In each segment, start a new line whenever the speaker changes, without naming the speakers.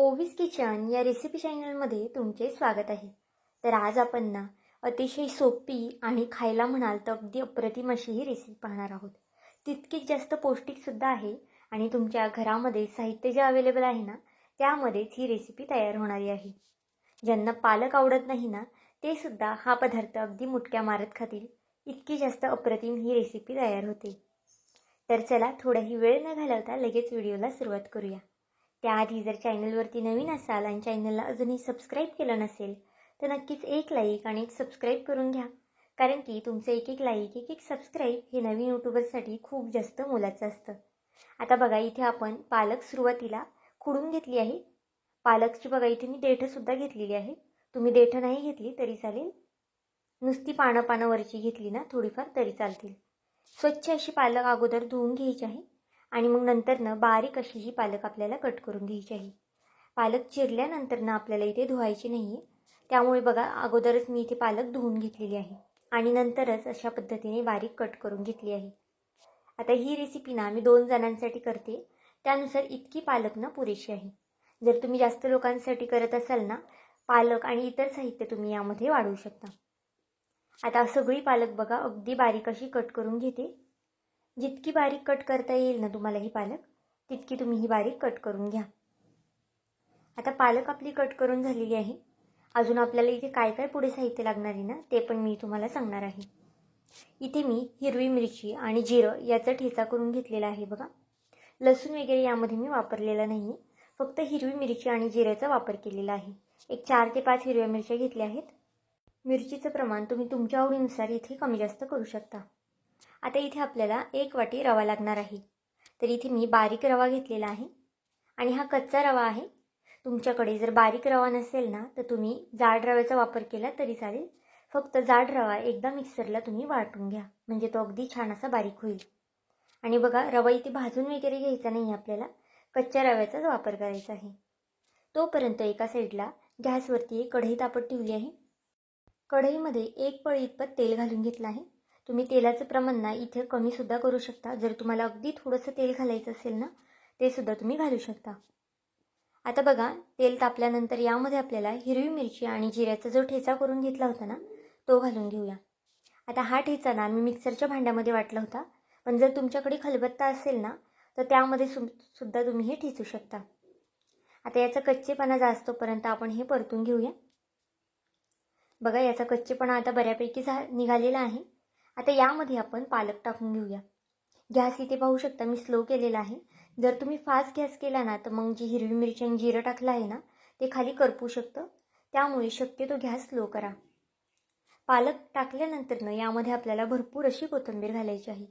ओवीस kitchen या recipe चॅनलमध्ये तुमचे स्वागत आहे. तर आज आपण ना अतिशय सोपी आणि खायला म्हणाल तर अगदी अप्रतिम अशी ही रेसिपी पाहणार आहोत. तितकीच जास्त पौष्टिकसुद्धा आहे आणि तुमच्या घरामध्ये साहित्य जे अवेलेबल आहे ना त्यामध्येच ही रेसिपी तयार होणारी आहे. ज्यांना पालक आवडत नाही ना ते सुद्धा हा पदार्थ अगदी मुटक्या मारत खातील इतकी जास्त अप्रतिम ही रेसिपी तयार होते. तर चला थोडाही वेळ न घालवता लगेच व्हिडिओला सुरुवात करूया. त्याआधी जर चॅनलवरती नवीन असाल आणि चॅनलला अजूनही सबस्क्राईब केलं नसेल तर नक्कीच एक लाईक आणि एक सबस्क्राईब करून घ्या. कारण की तुमचं एक एक लाईक एक एक सबस्क्राईब हे नवीन यूट्यूबरसाठी खूप जास्त मोलाचं असतं. आता बघा इथे आपण पालक सुरुवातीला खुडून घेतली आहे. पालकची बघा इथे मी देठंसुद्धा घेतलेली आहे. तुम्ही देठं नाही घेतली तरी चालेल. नुसती पानं पानावरची घेतली ना थोडीफार तरी चालतील. स्वच्छ अशी पालक अगोदर धुवून घ्यायची आहे. आणि मग नंतरनं बारीक अशी ही पालक आपल्याला कट करून घ्यायची आहे. पालक चिरल्यानंतरनं आपल्याला इथे धुवायची नाही आहे त्यामुळे बघा अगोदरच मी इथे पालक धुवून घेतलेली आहे. आणि नंतरच अशा पद्धतीने बारीक कट करून घेतली आहे. आता ही रेसिपी ना मी दोन जणांसाठी करते. त्यानुसार इतकी पालक ना पुरेशी आहे. जर तुम्ही जास्त लोकांसाठी करत असाल ना पालक आणि इतर साहित्य तुम्ही यामध्ये वाढवू शकता. आता सगळी पालक बघा अगदी बारीक अशी कट करून घेते. जितकी बारीक कट करता येईल ना तुम्हाला ही पालक तितकी तुम्ही ही बारीक कट करून घ्या. आता पालक आपली कट करून झालेली आहे. अजून आपल्याला इथे काय काय पुढे साहित्य लागणार आहे ना ते पण मी तुम्हाला सांगणार आहे. इथे मी हिरवी मिरची आणि जिरं याचा ठेचा करून घेतलेला आहे बघा. लसूण वगैरे यामध्ये मी वापरलेला नाही आहे फक्त हिरवी मिरची आणि जिऱ्याचा वापर केलेला आहे. एक चार ते पाच हिरव्या मिरच्या घेतल्या आहेत. मिरचीचं प्रमाण तुम्ही तुमच्या आवडीनुसार इथे कमी जास्त करू शकता. आता इथे आपल्याला एक वाटी रवा लागणार आहे. तर इथे मी बारीक रवा घेतलेला आहे. आणि हा कच्चा रवा आहे. तुमच्याकडे जर बारीक रवा नसेल ना तर तुम्ही जाड रव्याचा वापर केला तरी चालेल. फक्त जाड रवा एकदा मिक्सरला तुम्ही वाटून घ्या. म्हणजे तो अगदी छान असा बारीक होईल. आणि बघा रवा इथे भाजून वगैरे घ्यायचा नाही आपल्याला. कच्च्या रव्याचाच वापर करायचा आहे. तोपर्यंत एका साईडला गॅसवरती एक कढई तापत ठेवली आहे. कढईमध्ये एक पळी इतपत तेल घालून घेतलं आहे. तुम्ही तेलाचं प्रमाण ना इथे कमीसुद्धा करू शकता. जर तुम्हाला अगदी थोडंसं तेल घालायचं असेल ना ते सुद्धा तुम्ही घालू शकता. आता बघा तेल तापल्यानंतर यामध्ये आपल्याला हिरवी मिरची आणि जिऱ्याचा जो ठेचा करून घेतला होता ना तो घालून घेऊया. आता हा ठेचा ना मी मिक्सरच्या भांड्यामध्ये वाटला होता. पण जर तुमच्याकडे खलबत्ता असेल ना तर त्यामध्ये सु सुद्धा तुम्ही हे ठेचू शकता. आता याचा कच्चेपणा जास्तपर्यंत आपण हे परतून घेऊया. बघा याचा कच्चेपणा आता बऱ्यापैकी झा निघालेला आहे. आता यामध्ये आपण पालक टाकून घेऊया. गॅस इथे पाहू शकता मी स्लो केलेला आहे. जर तुम्ही फास्ट गॅस केला ना तर मग जी हिरवी मिरची आणि जिरं टाकलं आहे ना ते खाली करपू शकतं. त्यामुळे शक्यतो गॅस स्लो करा. पालक टाकल्यानंतरनं यामध्ये आपल्याला भरपूर अशी कोथिंबीर घालायची आहे.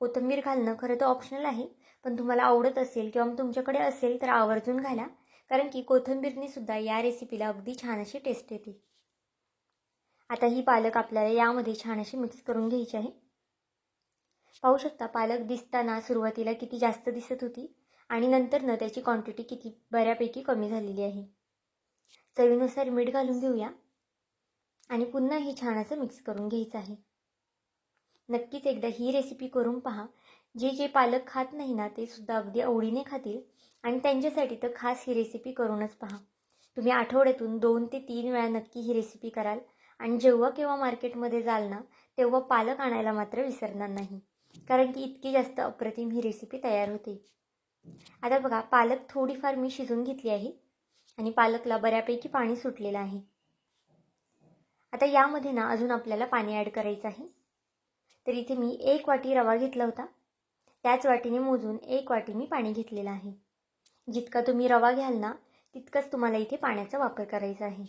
कोथिंबीर घालणं खरं तर ऑप्शनल आहे पण तुम्हाला आवडत असेल किंवा तुमच्याकडे असेल तर आवर्जून घाला. कारण की कोथिंबीरने सुद्धा या रेसिपीला अगदी छान अशी टेस्ट येते. आता ही पालक आपल्याला यामध्ये छान अशी मिक्स करून घ्यायची आहे. पाहू शकता पालक दिसताना सुरुवातीला किती जास्त दिसत होती आणि नंतरनं त्याची क्वांटिटी किती बऱ्यापैकी कमी झालेली आहे. चवीनुसार मीठ घालून घेऊया आणि पुन्हा ही छान असं मिक्स करून घ्यायचं आहे. नक्कीच एकदा ही रेसिपी करून पहा. जे जे पालक खात नाही ना ते सुद्धा अगदी आवडीने खातील आणि त्यांच्यासाठी तर खास ही रेसिपी करूनच पहा. तुम्ही आठवड्यातून दोन ते तीन वेळा नक्की ही रेसिपी कराल. आणि जेव्हा केव्हा मार्केटमध्ये जाल ना तेव्हा पालक आणायला मात्र विसरणार नाही. कारण की इतकी जास्त अप्रतिम ही रेसिपी तयार होते. आता बघा पालक थोडीफार मी शिजून घेतली आहे आणि पालकला बऱ्यापैकी पाणी सुटलेलं आहे. आता यामध्ये ना अजून आपल्याला पाणी ॲड करायचं आहे. तर इथे मी एक वाटी रवा घेतला होता. त्याच वाटीने मोजून एक वाटी मी पाणी घेतलेलं आहे. जितका तुम्ही रवा घ्याल ना तितकंच तुम्हाला इथे पाण्याचा वापर करायचा आहे.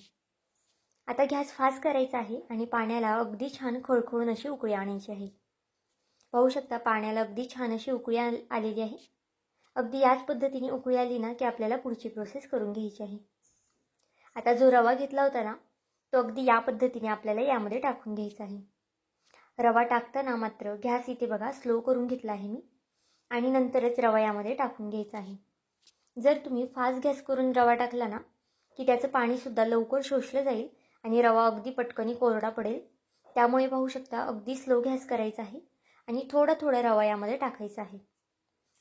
आता गॅस फास्ट करायचा आहे आणि पाण्याला अगदी छान खळखळून अशी उकळी आणायची आहे. पाहू शकता पाण्याला अगदी छान अशी उकळी आलेली आहे. अगदी याच पद्धतीने उकळी आली ना की आपल्याला पुढची प्रोसेस करून घ्यायची आहे. आता जो रवा घेतला होता ना तो अगदी या पद्धतीने आपल्याला यामध्ये टाकून घ्यायचा आहे. रवा टाकताना मात्र गॅस इथे बघा स्लो करून घेतला आहे मी. आणि नंतरच रवा यामध्ये टाकून घ्यायचा आहे. जर तुम्ही फास्ट गॅस करून रवा टाकला ना की त्याचं पाणीसुद्धा लवकर शोषलं जाईल आणि रवा अगदी पटकनी कोरडा पडेल. त्यामुळे पाहू शकता अगदी स्लो गॅस करायचा आहे आणि थोडा थोडा रवा यामध्ये टाकायचा आहे.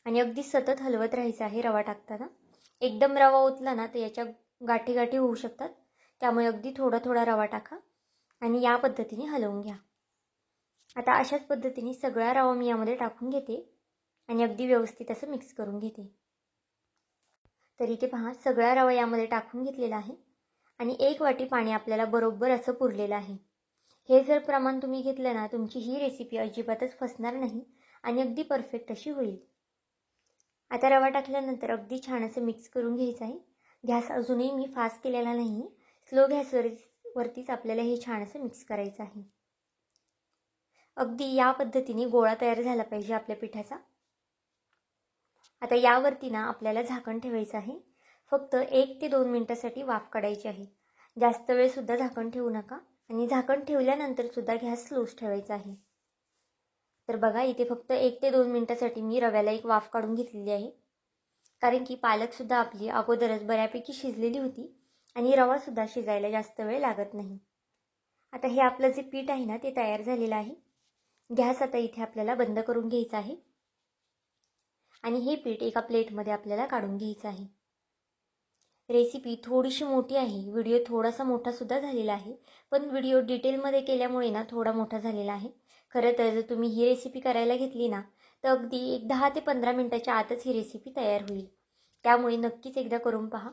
आणि अगदी सतत हलवत राहायचं आहे रवा टाकताना. एकदम रवा ओतला ना तर याच्या गाठी गाठी होऊ शकतात. त्यामुळे अगदी थोडा थोडा रवा टाका आणि या पद्धतीने हलवून घ्या. आता अशाच पद्धतीने सगळा रवा मी यामध्ये टाकून घेते आणि अगदी व्यवस्थित असं मिक्स करून घेते. तर इथे पहा सगळा रवा यामध्ये टाकून घेतलेला आहे. आणि एक वाटी पाणी आपल्याला बरोबर असं पुरलेलं आहे. हे जर प्रमाण तुम्ही घेतलं ना तुमची ही रेसिपी अजिबातच फसणार नाही आणि अगदी परफेक्ट अशी होईल. आता रवा टाकल्यानंतर अगदी छान असं मिक्स करून घ्यायचं आहे. गॅस अजूनही मी फास्ट केलेला नाही. स्लो गॅसवर वरतीच आपल्याला हे छान असं मिक्स करायचं आहे. अगदी या पद्धतीने गोळा तयार झाला पाहिजे आपल्या पिठाचा. आता यावरती ना आपल्याला झाकण ठेवायचं आहे. फक्त एक ते दोन मिनटासाठी वाफ काढायची आहे. जास्त वेळसुद्धा झाकण ठेवू नका आणि झाकण ठेवल्यानंतर सुद्धा गॅस स्लोच ठेवायचा आहे. तर बघा इथे फक्त एक ते दोन मिनटासाठी मी रव्याला एक वाफ काढून घेतलेली आहे. कारण की पालकसुद्धा आपली अगोदरच बऱ्यापैकी शिजलेली होती आणि रवासुद्धा शिजायला जास्त वेळ लागत नाही. आता हे आपलं जे पीठ आहे ना ते तयार झालेलं आहे. गॅस आता इथे आपल्याला बंद करून घ्यायचा आहे. आणि हे पीठ एका प्लेटमध्ये आपल्याला काढून घ्यायचं आहे. रेसिपी थोडीशी मोठी आहे. व्हिडिओ थोडासा मोठासुद्धा झालेला आहे. पण व्हिडिओ डिटेलमध्ये केल्यामुळे ना थोडा मोठा झालेला आहे. खरं तर जर तुम्ही ही रेसिपी करायला घेतली ना तर अगदी एक दहा ते पंधरा मिनटाच्या आतच ही रेसिपी तयार होईल. त्यामुळे नक्कीच एकदा करून पहा.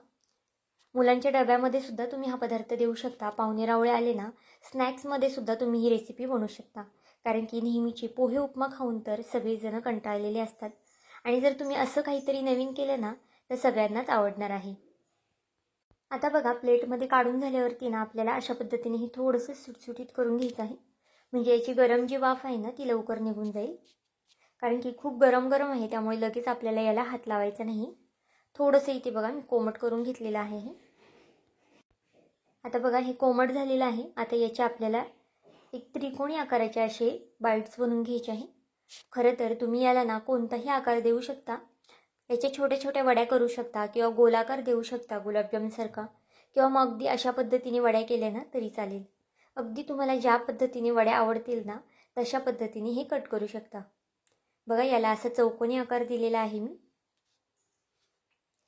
मुलांच्या डब्यामध्ये सुद्धा तुम्ही हा पदार्थ देऊ शकता. पाहुणे रावळे आले ना स्नॅक्समध्ये सुद्धा तुम्ही ही रेसिपी बनवू शकता. कारण की नेहमीचे पोहे उपमा खाऊन तर सगळेजणं कंटाळलेले असतात. आणि जर तुम्ही असं काहीतरी नवीन केलं ना तर सगळ्यांनाच आवडणार आहे. आता बघा प्लेटमध्ये काढून झाल्यावरती ना आपल्याला अशा पद्धतीने हे थोडंसं सुटसुटीत करून घ्यायचं आहे. म्हणजे याची गरम जी वाफ आहे ना ती लवकर निघून जाईल. कारण की खूप गरम गरम आहे त्यामुळे लगेच आपल्याला याला हात लावायचा नाही. थोडंसं इथे बघा मी कोमट करून घेतलेलं आहे हे. आता बघा हे कोमट झालेलं आहे. आता याचे आपल्याला एक त्रिकोणी आकाराचे असे बाईट्स बनवून घ्यायचे आहे. खरं तर तुम्ही याला ना कोणताही आकार देऊ शकता. याचे छोट्या छोट्या वड्या करू शकता किंवा गोलाकार देऊ शकता गुलाबजामसारखा किंवा मग अगदी अशा पद्धतीने वड्या केल्या ना तरी चालेल. अगदी तुम्हाला ज्या पद्धतीने वड्या आवडतील ना तशा पद्धतीने हे कट करू शकता. बघा याला असा चौकोनी आकार दिलेला आहे मी.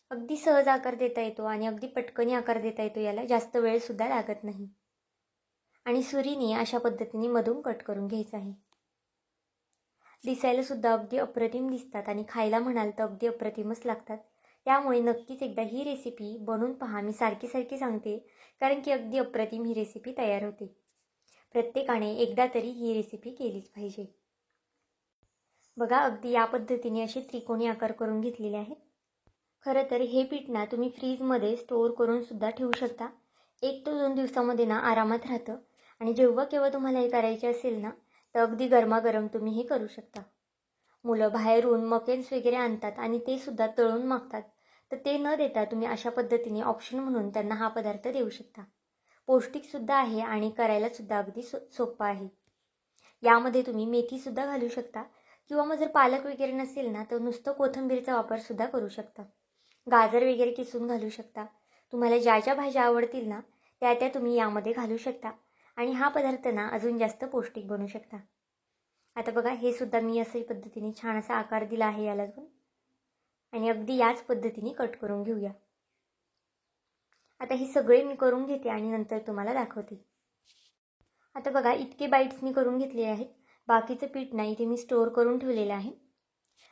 अगदी सहज आकार देता येतो आणि अगदी पटकनी आकार देता येतो याला जास्त वेळसुद्धा लागत नाही. आणि सुरीने अशा पद्धतीने मधून कट करून घ्यायचं आहे. दिसायला सुद्धा अगदी अप्रतिम दिसतात आणि खायला म्हणाल तर अगदी अप्रतिमच लागतात. त्यामुळे नक्कीच एकदा ही रेसिपी बनवून पहा. मी सारखी सारखी सांगते कारण की अगदी अप्रतिम ही रेसिपी तयार होते. प्रत्येकाने एकदा तरी ही रेसिपी केलीच पाहिजे. बघा अगदी या पद्धतीने असे त्रिकोणी आकार करून घेतलेले आहेत. खरं तर हे पीठ ना तुम्ही फ्रीजमध्ये स्टोअर करून सुद्धा ठेवू शकता. एक ते दोन दिवसामध्ये ना आरामात राहतं. आणि जेव्हा केव्हा तुम्हाला हे करायचे असेल ना तर अगदी गरमागरम तुम्ही हे करू शकता. मुलं बाहेरून मकेन्स वगैरे आणतात आणि ते सुद्धा तळून मागतात. तर ते न देता तुम्ही अशा पद्धतीने ऑप्शन म्हणून त्यांना हा पदार्थ देऊ शकता. पौष्टिकसुद्धा आहे आणि करायलासुद्धा अगदी सो सोपं आहे. यामध्ये तुम्ही मेथीसुद्धा घालू शकता किंवा मग जर पालक वगैरे नसेल ना तर नुसतं कोथिंबीरचा वापरसुद्धा करू शकता. गाजर वगैरे किसून घालू शकता. तुम्हाला ज्या ज्या भाज्या आवडतील ना त्या त्या तुम्ही यामध्ये घालू शकता. आणि हा पदार्थ ना अजून जास्त पौष्टिक बनू शकता. आता बघा हे सुद्धा मी असं पद्धतीने छान असा आकार दिला आहे याला पण आणि अगदी याच पद्धतीने कट करून घेऊया. आता हे सगळे मी करून घेते आणि नंतर तुम्हाला दाखवते. आता बघा इतके बाईट्स मी करून घेतले आहेत. बाकीचं पीठ नाही ते मी स्टोअर करून ठेवलेलं आहे.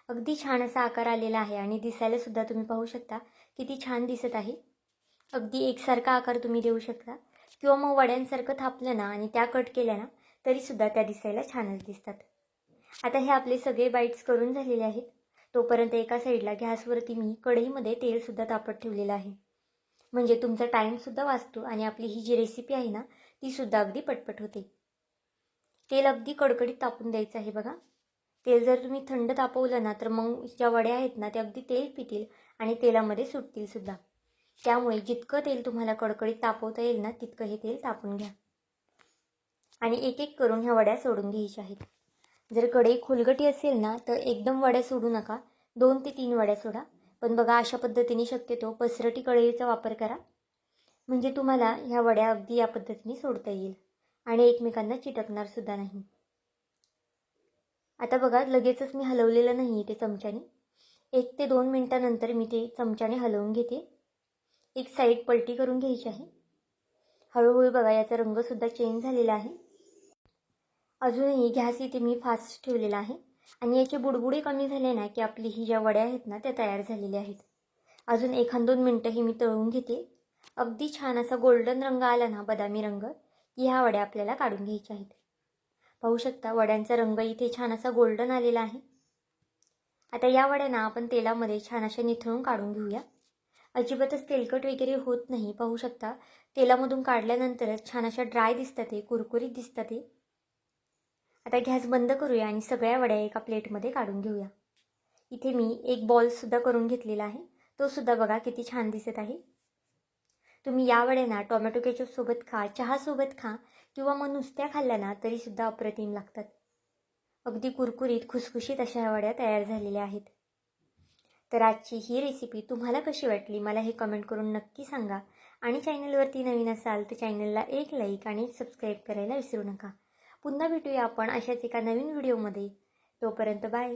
अगदी छान असा आकार आलेला आहे आणि दिसायला सुद्धा तुम्ही पाहू शकता किती छान दिसत आहे. अगदी एकसारखा आकार तुम्ही देऊ शकता. किंवा मग वड्यांसारखं थापलं ना आणि त्या कट केल्या ना तरीसुद्धा त्या दिसायला छानच दिसतात. आता हे आपले सगळे बाईट्स करून झालेले आहेत. तोपर्यंत एका साईडला गॅसवरती मी कढईमध्ये तेलसुद्धा तापत ठेवलेलं आहे. म्हणजे तुमचा टाईमसुद्धा वाचतो आणि आपली ही जी रेसिपी आहे ना तीसुद्धा अगदी पटपट होते. तेल अगदी कडकडीत तापून द्यायचं आहे बघा. तेल जर तुम्ही थंड तापवलं ना तर मग ज्या वड्या आहेत ना त्या अगदी तेल पितील आणि तेलामध्ये सुटतील सुद्धा. त्यामुळे जितकं तेल तुम्हाला कडकडीत तापवता येईल ना तितकं हे तेल तापून घ्या. आणि एक एक करून ह्या वड्या सोडून घ्यायच्या आहेत. जर कढई खोलगटी असेल ना तर एकदम वड्या सोडू नका. दोन ते तीन वड्या सोडा. पण बघा अशा पद्धतीने शक्यतो पसरटी कढईचा वापर करा. म्हणजे तुम्हाला ह्या वड्या अगदी या पद्धतीने सोडता येईल. आणि एकमेकांना चिटकणार सुद्धा नाही. आता बघा लगेचच मी हलवलेलं नाही ते चमच्याने. एक ते दोन मिनटानंतर मी ते चमच्याने हलवून घेते. एक साईड पलटी करून घ्यायची आहे. हळूहळू बघा याचा रंगसुद्धा चेंज झालेला आहे. अजूनही गॅस इथे मी फास्ट ठेवलेला आहे. आणि याचे बुडबुडे कमी झाले ना की आपली ही ज्या वड्या आहेत ना त्या तयार झालेल्या आहेत. अजून एखाद दोन मिनटंही मी तळून घेते. अगदी छान असा गोल्डन रंग आला ना बदामी रंग की ह्या वड्या आपल्याला काढून घ्यायच्या आहेत. पाहू शकता वड्यांचा रंग इथे छान असा गोल्डन आलेला आहे. आता या वड्यांना आपण तेलामध्ये छान अशा निथळून काढून घेऊया. अजिबातच तेलकट वगैरे होत नाही पाहू शकता. तेलामधून काढल्यानंतरच छान अशा ड्राय दिसतात ते कुरकुरीत दिसतात. ते आता गॅस बंद करूया आणि सगळ्या वड्या एका प्लेटमध्ये काढून घेऊया. इथे मी एक बॉलसुद्धा करून घेतलेला आहे. तो सुद्धा बघा किती छान दिसत आहे. तुम्ही या वड्यांना टोमॅटो केचपसोबत खा चहासोबत खा किंवा मग नुसत्या खाल्ल्या ना तरीसुद्धा अप्रतिम लागतात. अगदी कुरकुरीत खुसखुशीत अशा वड्या तयार झालेल्या आहेत. तर आजची ही रेसिपी तुम्हाला कशी वाटली? मला हे कमेंट करून नक्की सांगा. आणि चॅनलवरती नवीन असाल तर चॅनलला एक लाईक आणि सबस्क्राईब करायला विसरू नका. पुन्हा भेटूया आपण अशाच एका नवीन व्हिडिओमध्ये तोपर्यंत बाय